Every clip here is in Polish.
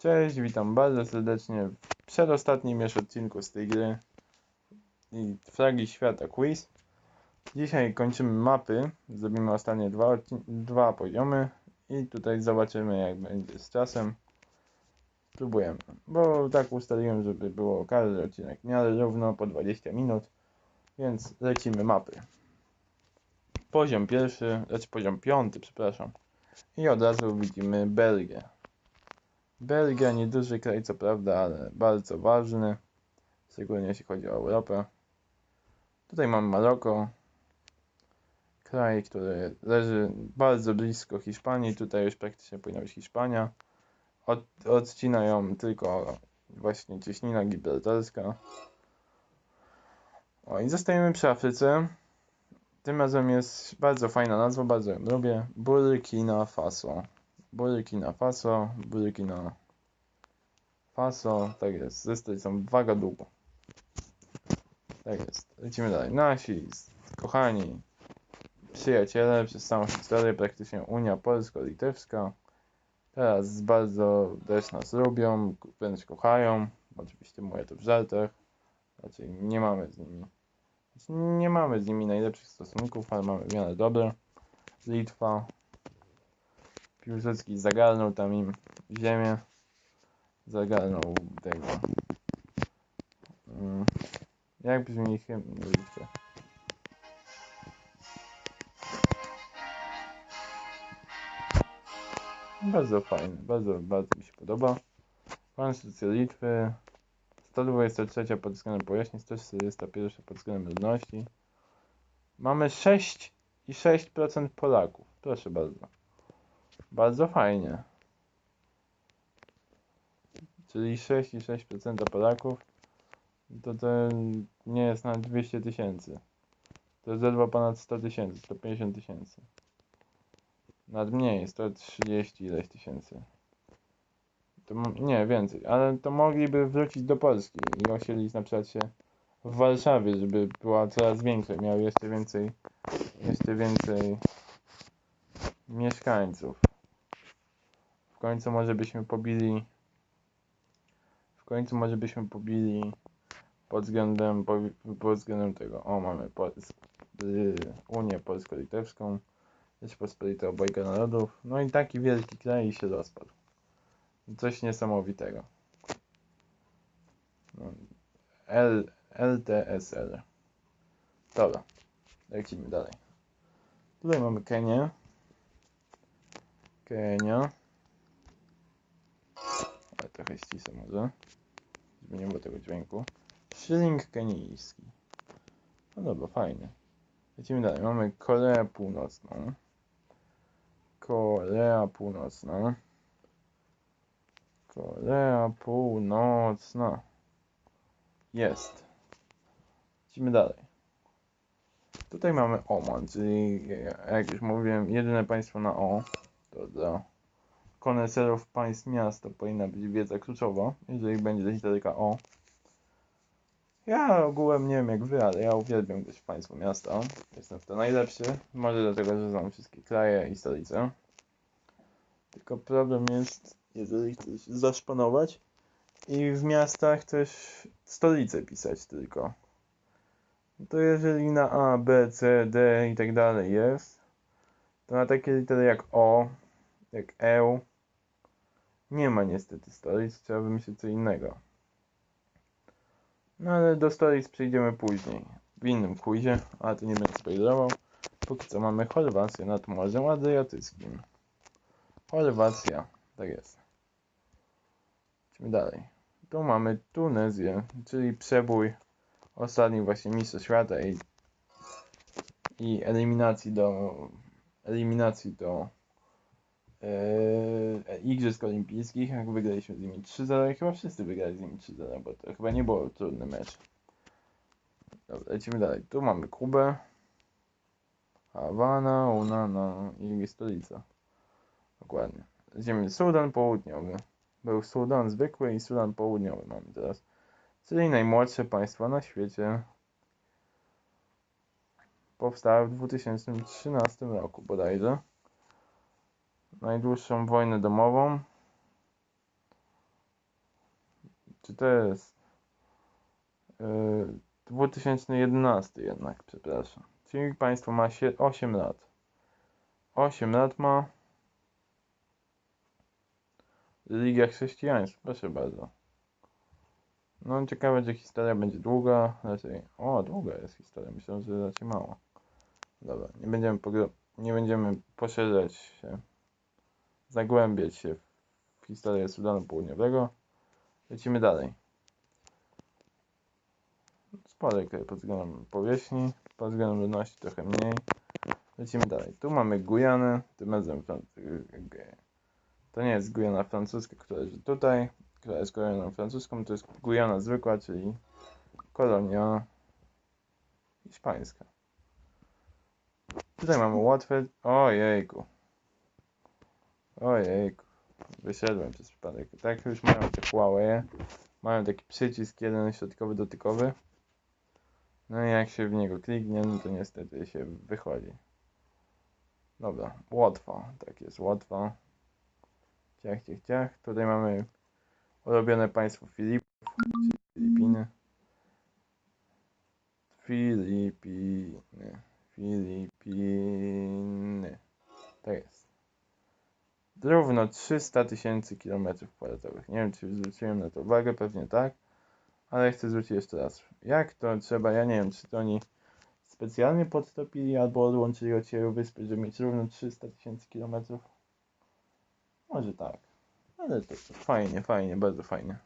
Cześć, witam bardzo serdecznie w przedostatnim już odcinku z tej gry i Flagi Świata Quiz. Dzisiaj kończymy mapy, zrobimy ostatnie dwa, dwa poziomy i tutaj zobaczymy jak będzie z czasem. Spróbujemy, bo tak ustaliłem, żeby było każdy odcinek w miarę równo po 20 minut, więc lecimy mapy. Poziom pierwszy, lecz poziom piąty, przepraszam. I od razu widzimy Belgię. Belgia, nieduży kraj co prawda, ale bardzo ważny, szczególnie jeśli chodzi o Europę. Tutaj mamy Maroko, kraj, który leży bardzo blisko Hiszpanii, tutaj już praktycznie powinna być Hiszpania. Od, odcina ją tylko właśnie cieśnina gibraltarska. O i zostajemy przy Afryce. Tym razem jest bardzo fajna nazwa, bardzo ją lubię. Burkina Faso. Burkina Faso, Burkina Faso, tak jest, ze stolicą Wagadugu. Tak jest, lecimy dalej. Nasi kochani przyjaciele przez całą historię, praktycznie Unia Polsko-Litewska. Teraz bardzo też nas lubią, wręcz kochają. Oczywiście mówię to w żartach. Raczej nie mamy z nimi nie mamy z nimi najlepszych stosunków, ale mamy w miarę dobre. Litwa, Piłsudski zagarnął tam im ziemię. Zagarnął tego. Mm, jak brzmi hymn Litwy? Bardzo fajny, bardzo, bardzo mi się podoba. Konstytucja Litwy. 123 pod względem powierzchni, 141 pod względem ludności. Mamy 6,6% Polaków. Proszę bardzo. Bardzo fajnie. Czyli 6,6% Polaków to to nie jest na 200 tysięcy. To jest ledwo ponad 100 tysięcy, 150 tysięcy. Nad mniej, 130 ileś tysięcy. To, nie, więcej, ale to mogliby wrócić do Polski i osiedlić na przykład się w Warszawie, żeby była coraz większa, miały jeszcze więcej, jeszcze więcej mieszkańców. W końcu może byśmy pobili w końcu może byśmy pobili pod względem, po, pod względem tego, o mamy Pols y, Unię Polsko-Litewską, Rzeczpospolite obojga narodów, no i taki wielki kraj się rozpadł. Coś niesamowitego. No, L, LTSR. Dobra, lecimy dalej. Tutaj mamy Kenię. Kenia. Trochę ścisę może. Żeby nie było tego dźwięku. Szyling kenijski. No dobra, fajnie. Lecimy dalej. Mamy Koreę Północną. Korea Północna. Korea Północna. Jest. Lecimy dalej. Tutaj mamy Oman, czyli jak już mówiłem, jedyne państwo na O. To dla koneserów państw miast to powinna być wiedza kluczowa, jeżeli będzie literka O. Ja ogółem nie wiem jak wy, ale ja uwielbiam gdzieś państwo miasta. Jestem w to najlepszy. Może dlatego, że znam wszystkie kraje i stolice. Tylko problem jest, jeżeli chcesz zaszpanować i w miastach też stolice pisać tylko. To jeżeli na A, B, C, D i tak dalej jest, to na takie litery jak O, jak E, nie ma niestety stolic, trzeba wymyślić co innego. No ale do stolic przejdziemy później, w innym quizie, ale to nie będę spoilerował. Póki co mamy Chorwację nad Morzem Adriatyckim. Chorwacja, tak jest. Idźmy dalej. Tu mamy Tunezję, czyli przebój ostatnich właśnie mistrzostw świata i, i eliminacji do eliminacji do Igrzysk Olimpijskich, jak wygraliśmy z nimi 3-0, chyba wszyscy wygrali z nimi 3-0, bo to chyba nie było trudny mecz. Dobra, lecimy dalej. Tu mamy Kubę, Hawana, Unana i stolica. Dokładnie. Lecimy Sudan Południowy. Był Sudan zwykły i Sudan Południowy mamy teraz. Czyli najmłodsze państwo na świecie. Powstało w 2013 roku bodajże. Najdłuższą wojnę domową czy to jest yy, 2011 jednak, przepraszam. Czyli państwo ma sie- 8 lat. 8 lat ma Liga Chrześcijańska, proszę bardzo. No ciekawe, czy historia będzie długa. Raczej, o, długa jest historia. Myślę, że raczej mało. Dobra, nie będziemy, nie będziemy poszerzać się, zagłębiać się w historię Sudanu Południowego. Lecimy dalej. Spory kraj pod względem powierzchni, pod względem ludności trochę mniej. Lecimy dalej. Tu mamy Gujanę, tym razem to nie jest Gujana francuska, która leży tutaj, która jest Gujaną francuską, to jest Gujana zwykła, czyli kolonia hiszpańska. Tutaj mamy łatwe... Ojejku. Ojejku. Wyszedłem przez przypadek. Tak już mają te Huawei. Mają taki przycisk jeden środkowy dotykowy. No i jak się w niego kliknie, no to niestety się wychodzi. Dobra, Łotwa. Tak jest, Łotwa. Ciach, ciach, ciach. Tutaj mamy ulubione państwo Filipów, czyli Filipiny. Filipiny. Filipiny. Równo 300 tysięcy kilometrów kwadratowych. Nie wiem, czy zwróciłem na to uwagę, pewnie tak. Ale chcę zwrócić jeszcze raz. Jak to trzeba, ja nie wiem, czy to oni specjalnie podtopili albo odłączyli od siebie wyspy, żeby mieć równo 300 tysięcy kilometrów. Może tak. Ale to, to fajnie, fajnie, bardzo fajnie.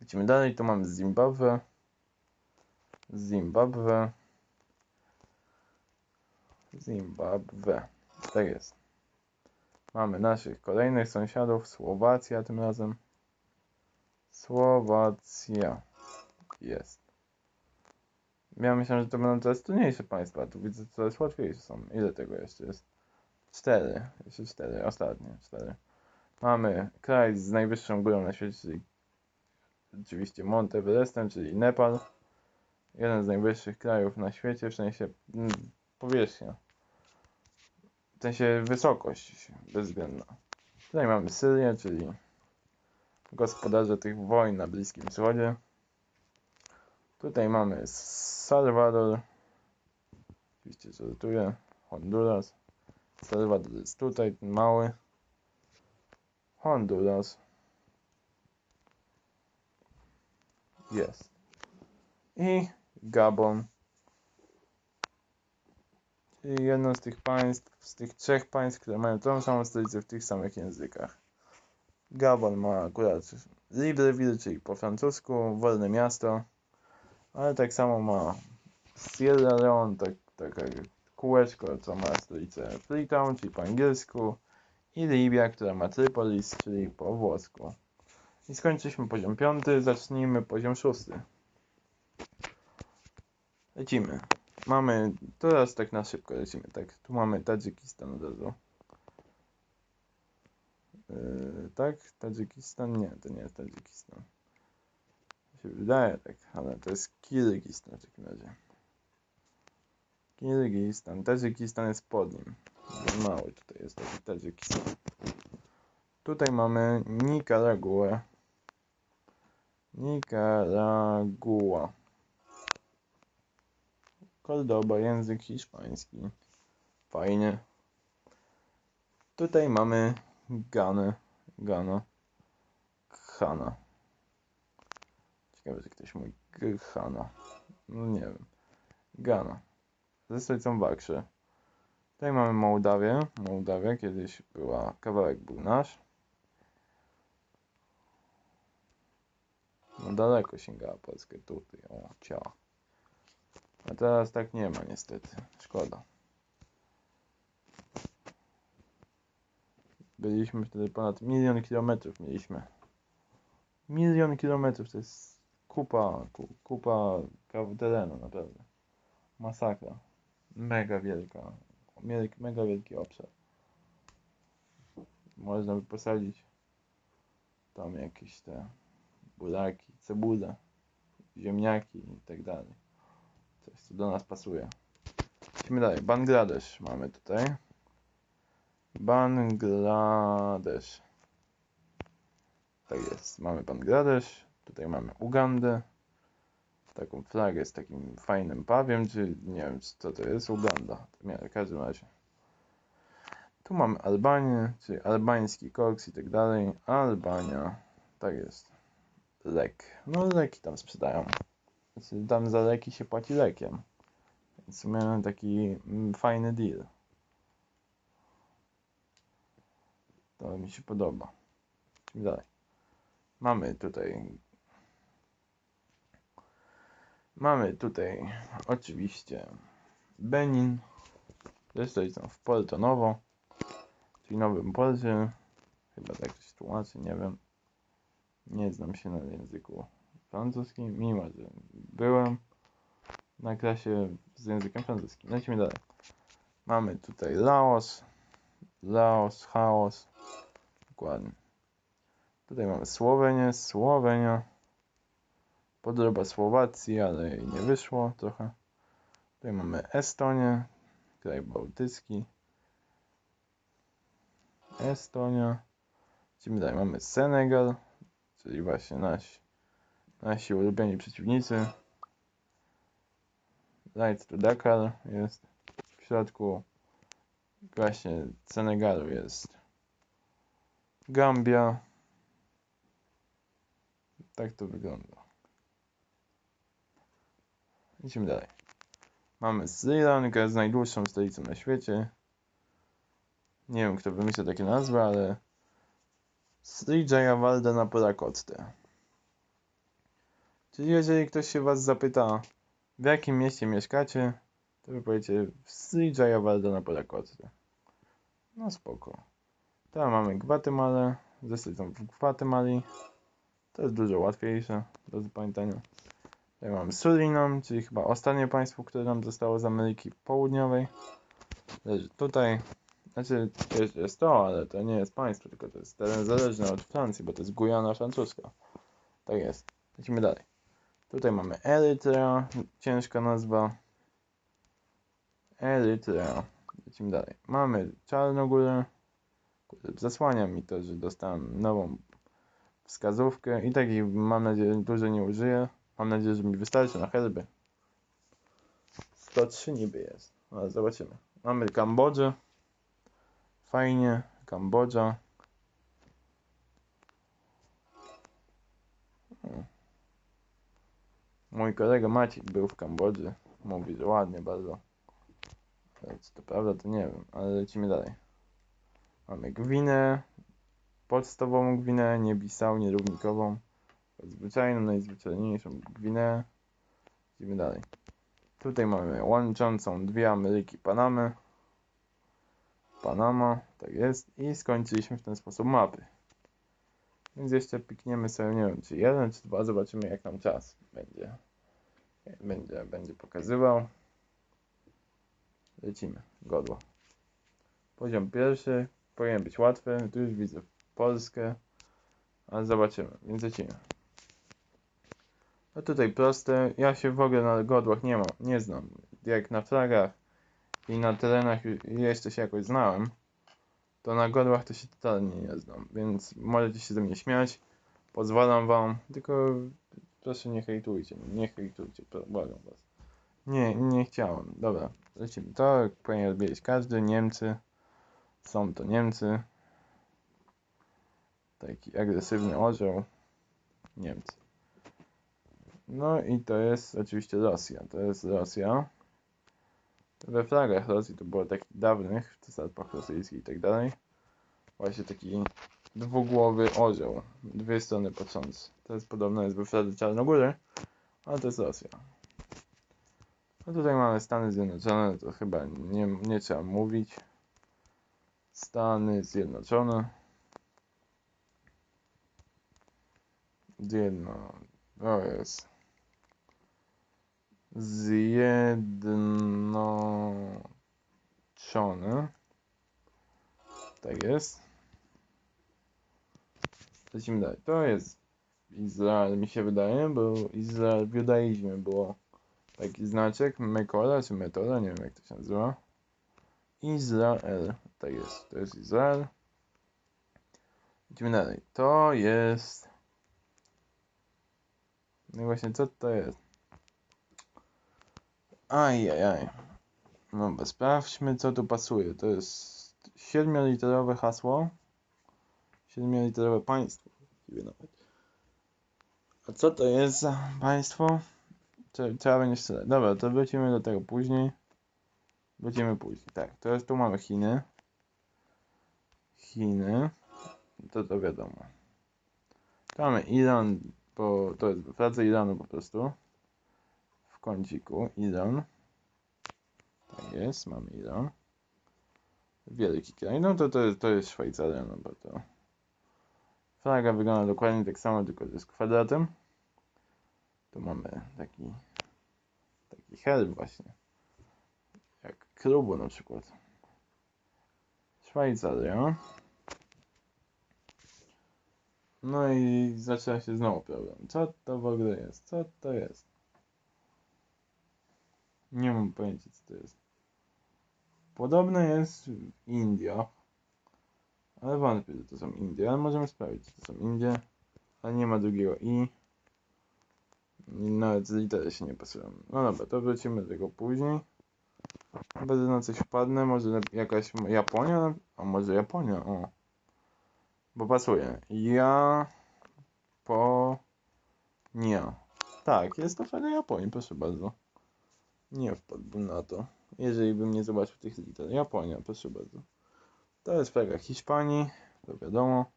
Lecimy dalej, tu mamy Zimbabwe. Zimbabwe. Zimbabwe. Tak jest. Mamy naszych kolejnych sąsiadów. Słowacja tym razem. Słowacja. Jest. Ja myślałem, że to będą coraz trudniejsze państwa. Tu widzę, że coraz łatwiejsze są. Ile tego jeszcze jest? Cztery. Jeszcze cztery. Ostatnie. Cztery. Mamy kraj z najwyższą górą na świecie, czyli oczywiście Mount Everestem, czyli Nepal. Jeden z najwyższych krajów na świecie, w sensie mm, powierzchnia. W sensie wysokość bezwzględna. Tutaj mamy Syrię, czyli gospodarze tych wojen na Bliskim Wschodzie. Tutaj mamy Salwador. Oczywiście żartuję. Honduras. Salwador jest tutaj, ten mały. Honduras. Jest. I Gabon. Jedno z tych państw, z tych trzech państw, które mają tą samą stolicę w tych samych językach. Gabon ma akurat Libreville, czyli po francusku, wolne miasto, ale tak samo ma Sierra Leone, tak, takie kółeczko, co ma stolicę Freetown, czyli po angielsku, i Libia, która ma Tripolis, czyli po włosku. I skończyliśmy poziom piąty, zacznijmy poziom szósty. Lecimy. Mamy, teraz tak na szybko lecimy, tak, tu mamy Tadżykistan od razu. Yy, tak? Tadżykistan? Nie, to nie jest Tadżykistan. Się wydaje tak, ale to jest Kirgistan w takim razie. Kirgistan. Tadżykistan jest pod nim. Mały tutaj jest taki Tadżykistan. Tutaj mamy Nikaraguę. Nikaragua. Cordoba, język hiszpański. Fajnie. Tutaj mamy Ganę. Gana. Ghana. Ciekawe, czy ktoś mówi Ghana. No nie wiem. Ghana. Ze stolicą Waksze. Tutaj mamy Mołdawię. Mołdawia kiedyś była, kawałek był nasz. No daleko sięgała Polskę tutaj. O, ciała. A teraz tak nie ma niestety. Szkoda. Byliśmy wtedy ponad milion kilometrów mieliśmy. Milion kilometrów to jest kupa, ku, kupa terenu naprawdę. Masakra. Mega wielka. Mega wielki obszar. Można by posadzić tam jakieś te buraki, cebule, ziemniaki i tak dalej. Coś co do nas pasuje. Idźmy dalej. Bangladesz mamy tutaj. Bangladesz. Tak jest. Mamy Bangladesz, tutaj mamy Ugandę. Taką flagę z takim fajnym pawiem, czy nie wiem co to jest, Uganda. W każdym razie. Tu mamy Albanię, czyli albański koks i tak dalej. Albania, tak jest. Lek. No leki tam sprzedają. Tam za leki się płaci lekiem. Więc miałem taki mm, fajny deal. To mi się podoba. Dalej. Mamy tutaj. Mamy tutaj oczywiście Benin. Zresztą są w Porto Novo, czyli Nowym Porcie. Chyba tak się tłumaczy, nie wiem. Nie znam się na języku francuskim, mimo że byłem na klasie z językiem francuskim. Lecimy dalej. Mamy tutaj Laos, Laos, Chaos, dokładnie. Tutaj mamy Słowenię, Słowenia, podroba Słowacji, ale jej nie wyszło trochę. Tutaj mamy Estonię, kraj bałtycki, Estonia. Lecimy dalej, mamy Senegal, czyli właśnie nasi, nasi ulubieni przeciwnicy. Light to Dakar jest w środku właśnie Senegalu jest Gambia. Tak to wygląda. Idziemy dalej. Mamy Sri Lankę z najdłuższą stolicą na świecie. Nie wiem kto wymyślił takie nazwy, ale Sri Jayawarda na Purakotte. Czyli jeżeli ktoś się was zapyta w jakim mieście mieszkacie, to wy powiecie w Sri Jayawarda na Purakotte. No spoko. Tam mamy Gwatemalę, zresztą są w Gwatemali. To jest dużo łatwiejsze do zapamiętania. Tutaj mamy Surinam, czyli chyba ostatnie państwo, które nam zostało z Ameryki Południowej. Leży tutaj. Znaczy, jeszcze jest to, ale to nie jest państwo, tylko to jest teren zależny od Francji, bo to jest Gujana francuska. Tak jest. Lecimy dalej. Tutaj mamy Erytrea, ciężka nazwa. Erytrea. Lecimy dalej. Mamy Czarnogórę. Zasłania mi to, że dostałem nową wskazówkę i takiej mam nadzieję dużo nie użyję. Mam nadzieję, że mi wystarczy na herby. 103 niby jest, ale zobaczymy. Mamy Kambodżę. Fajnie, Kambodża. Hmm. Mój kolega Maciek był w Kambodży. Mówi, że ładnie bardzo. Czy to prawda, to nie wiem, ale lecimy dalej. Mamy Gwinę, podstawową Gwinę, nie Bissau, nie równikową. Zwyczajną, najzwyczajniejszą Gwinę. Idziemy dalej. Tutaj mamy łączącą dwie Ameryki Panamy. Panama, tak jest. I skończyliśmy w ten sposób mapy. Więc jeszcze pikniemy sobie, nie wiem, czy jeden, czy dwa, zobaczymy jak nam czas będzie. Będzie, będzie pokazywał. Lecimy, godło. Poziom pierwszy, powinien być łatwy. Tu już widzę Polskę, ale zobaczymy, więc lecimy. No tutaj proste. Ja się w ogóle na godłach nie mam, nie znam. Jak na flagach i na terenach jeszcze się jakoś znałem, to na godłach to się totalnie nie znam, więc możecie się ze mnie śmiać. Pozwalam wam, tylko proszę nie hejtujcie, nie hejtujcie, błagam was. Nie, nie chciałem. Dobra, lecimy. To powinien wiedzieć każdy. Niemcy. Są to Niemcy. Taki agresywny orzeł. Niemcy. No i to jest oczywiście Rosja. To jest Rosja. We flagach Rosji to było takich dawnych, w cesarstwach rosyjskich i tak dalej. Właśnie taki dwugłowy orzeł. Dwie strony patrząc. To jest podobne jest we fladze Czarnogóry, ale to jest Rosja. No tutaj mamy Stany Zjednoczone, to chyba nie, nie trzeba mówić. Stany Zjednoczone. Zjedno... To jest... Zjednoczone. Tak jest. Lecimy dalej. To jest Izrael, mi się wydaje, bo Izrael w judaizmie było taki znaczek, Mekola czy Metola, nie wiem jak to się nazywa. Izrael, tak jest, to jest Izrael. Idziemy dalej. To jest... No właśnie, co to jest? Ajajaj. No, sprawdźmy, co tu pasuje. To jest siedmioliterowe hasło. Siedmioliterowe państwo. A co to jest za państwo? Trze- Trzeba będzie strzelać. Dobra, to wrócimy do tego później. Wrócimy później. Tak, teraz tu mamy Chiny. Chiny. To to wiadomo. Tu mamy Iran, bo to jest praca Iranu po prostu. W kąciku Iran. Tak jest, mamy Iran. Wielki kraj. No to, to, to jest Szwajcaria, no bo to... Flaga wygląda dokładnie tak samo, tylko że z kwadratem. Tu mamy taki taki herb właśnie. Jak klubu na przykład. Szwajcaria. No i zaczyna się znowu problem. Co to w ogóle jest? Co to jest? Nie mam pojęcia co to jest. Podobne jest w Indiach. Ale wątpię, że to są Indie. Ale możemy sprawdzić, czy to są Indie. Ale nie ma drugiego I. Nawet litery się nie pasują. No dobra, to wrócimy do tego później. Będę na coś wpadnę, może jakaś Japonia? A może Japonia, o. Bo pasuje. Ja... Po... Nie. Tak, jest to fajna Japonii, proszę bardzo. Nie wpadłbym na to. Jeżeli bym nie zobaczył tych liter. Japonia, proszę bardzo. To jest flaga Hiszpanii, to wiadomo.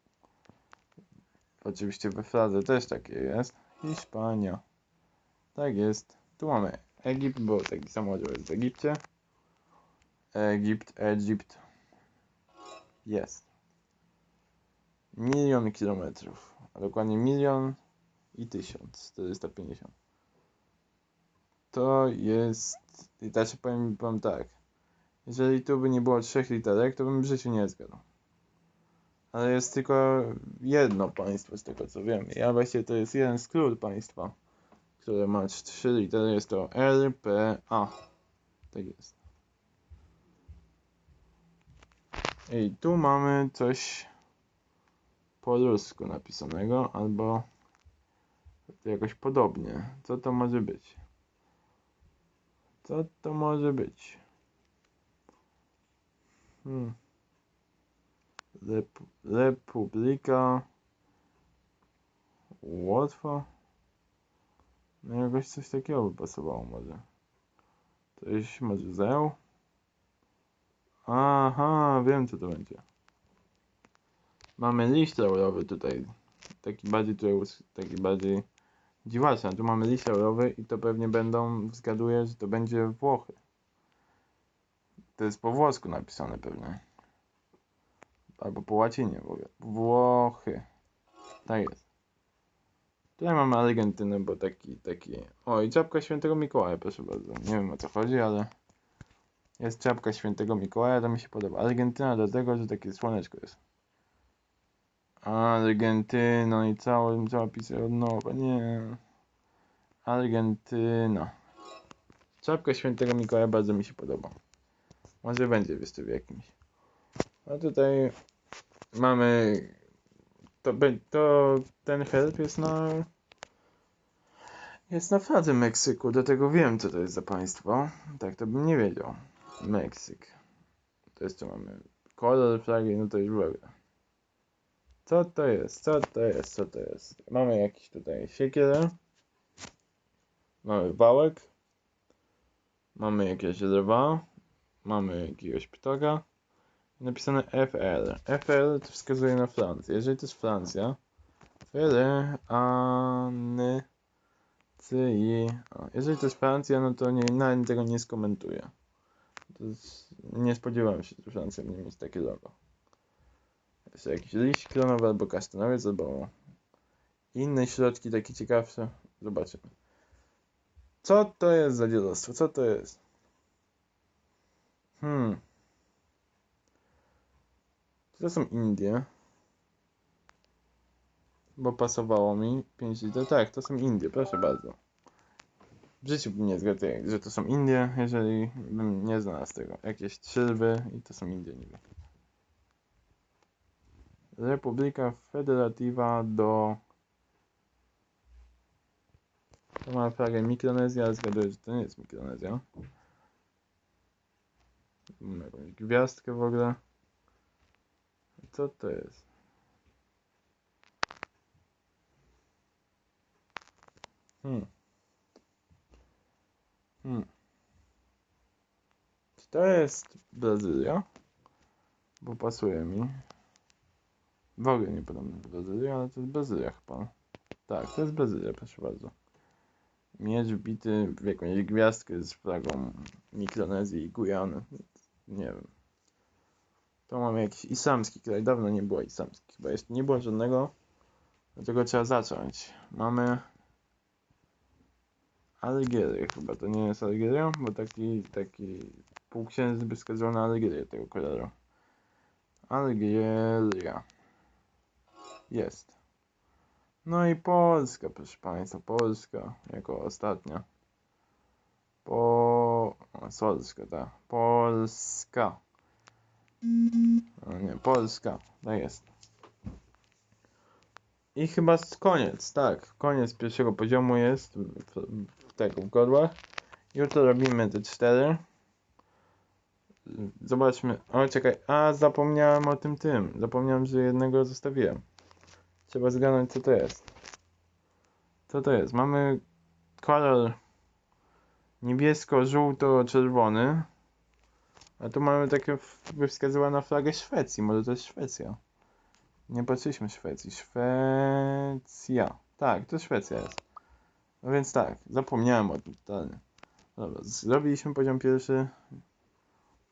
Oczywiście we fladze też takie jest. Hiszpania. Tak jest. Tu mamy Egipt, bo taki samolot jest w Egipcie. Egipt, Egipt. Jest. Milion kilometrów. A dokładnie milion i tysiąc. 450. To jest... I znaczy powiem wam tak. Jeżeli tu by nie było trzech literek, to bym w życiu nie zgadł. Ale jest tylko jedno państwo z tego co wiem. Ja właściwie to jest jeden skrót państwa które ma trzy litery, jest to R, P, A. Tak jest. I tu mamy coś po rusku napisanego, albo jakoś podobnie. Co to może być? Co to może być? Hmm. Rep Republika Łotwa? No jakoś coś takiego by pasowało może. Coś może zeł? Aha, wiem co to będzie. Mamy liść laurowy tutaj. Taki bardziej tutaj, taki bardziej dziwaczny. Tu mamy liść laurowy i to pewnie będą, zgaduję, że to będzie Włochy. To jest po włosku napisane pewnie. Albo po łacinie w ogóle. Włochy. Tak jest. Tutaj mamy Argentynę, bo taki, taki... O, i czapka świętego Mikołaja, proszę bardzo. Nie wiem o co chodzi, ale... Jest czapka świętego Mikołaja, to mi się podoba. Argentyna dlatego, że takie słoneczko jest. Argentyna i cały, cała pisać od nowa, nie. Argentyna. Czapka świętego Mikołaja bardzo mi się podoba. Może będzie jeszcze w jakimś. A tutaj mamy to, to ten herb jest na jest na fladze Meksyku, dlatego wiem co to jest za państwo. Tak to bym nie wiedział. Meksyk. To jeszcze mamy kolor flagi, no to już w ogóle. Co to jest? Co to jest? Co to jest? Mamy jakiś tutaj siekierę. Mamy wałek. Mamy jakieś drwa. Mamy jakiegoś ptaka. Napisane FL. FL to wskazuje na Francję. Jeżeli to jest Francja. O, Jeżeli to jest Francja, no to nie, nawet tego nie skomentuję. Jest, nie spodziewałem się, że Francja będzie mieć takie logo. Jeszcze jakiś liść klonowy albo kasztanowiec, albo inne środki takie ciekawsze. Zobaczymy. Co to jest za dziadostwo? Co to jest? Hmm. To są Indie? Bo pasowało mi 5 liter. Tak, to są Indie, proszę bardzo. W życiu bym nie zgadł, że to są Indie, jeżeli bym nie znalazł tego. Jakieś trzy lwy i to są Indie niby. Republika Federativa do... To ma flagę Mikronezja, zgaduję, że to nie jest Mikronezja. Mamy jakąś gwiazdkę w ogóle. Co to jest? Hmm. Hmm. Czy to jest Brazylia? Bo pasuje mi. W ogóle nie podobne do Brazylii, ale to jest Brazylia chyba. Tak, to jest Brazylia, proszę bardzo. Miecz wbity w jakąś gwiazdkę z flagą Mikronezji i Gujany. Nie wiem. To mamy jakiś islamski kraj. Dawno nie było islamski. Chyba jeszcze nie było żadnego. Dlatego trzeba zacząć. Mamy Algierię chyba. To nie jest Algieria, bo taki, taki półksiężyc by wskazywał na Algierię tego koloru. Algieria. Jest. No i Polska, proszę Państwa. Polska jako ostatnia. Po... o, Solska, tak. Polska. O nie, Polska. Tak jest. I chyba koniec, tak. Koniec pierwszego poziomu jest w, w tego w godłach. Jutro robimy te cztery. Zobaczmy. O, czekaj. A, zapomniałem o tym tym. Zapomniałem, że jednego zostawiłem. Trzeba zgadnąć, co to jest. Co to jest? Mamy kolor niebiesko-żółto-czerwony. A tu mamy takie w- by wskazywała na flagę Szwecji. Może to jest Szwecja. Nie patrzyliśmy Szwecji. Szwecja. Tak, to Szwecja jest. No więc tak, zapomniałem o tym totalnie. Dobra, zrobiliśmy poziom pierwszy.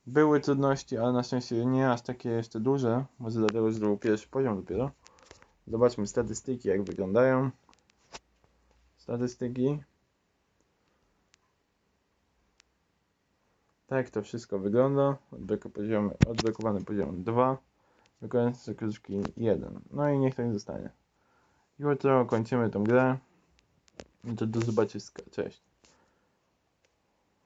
Były trudności, ale na szczęście nie aż takie jeszcze duże. Może dlatego, że był pierwszy poziom dopiero. Zobaczmy statystyki, jak wyglądają. Statystyki. Tak to wszystko wygląda. Poziomy, odblokowany poziom 2. Wykonujący kruczki 1. No i niech tak zostanie. Jutro kończymy tą grę. I to do zobaczyska. Cześć.